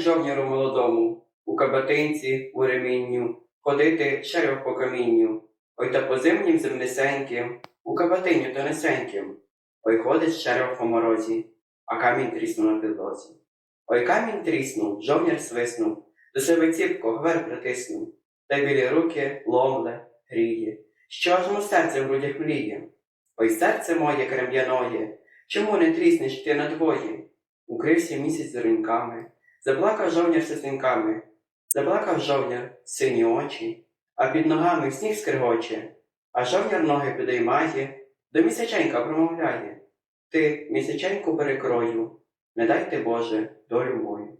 жовніру молодому, у кабатинці, у ремінню, ходити шерев по камінню, ой та по зимнім земнесеньким, у кабатиню тонесеньким, ой ходить шерев по морозі, а камінь тріснув на підлозі. Ой камінь тріснув, жовнір свиснув, до себе ціпко гвер притиснув, та білі руки ломле, гріє, що аж му серце в грудях мліє. Ой, серце моє крем'яноє, чому не тріснеш ти надвоє? Укрився місяць зеленьками, заплакав жовняр сесеньками, заплакав жовняр сині очі, а під ногами сніг скригоче, а жовняр ноги підіймає, до місяченька промовляє. Ти місяченьку перекрою, не дайте Боже долю мою.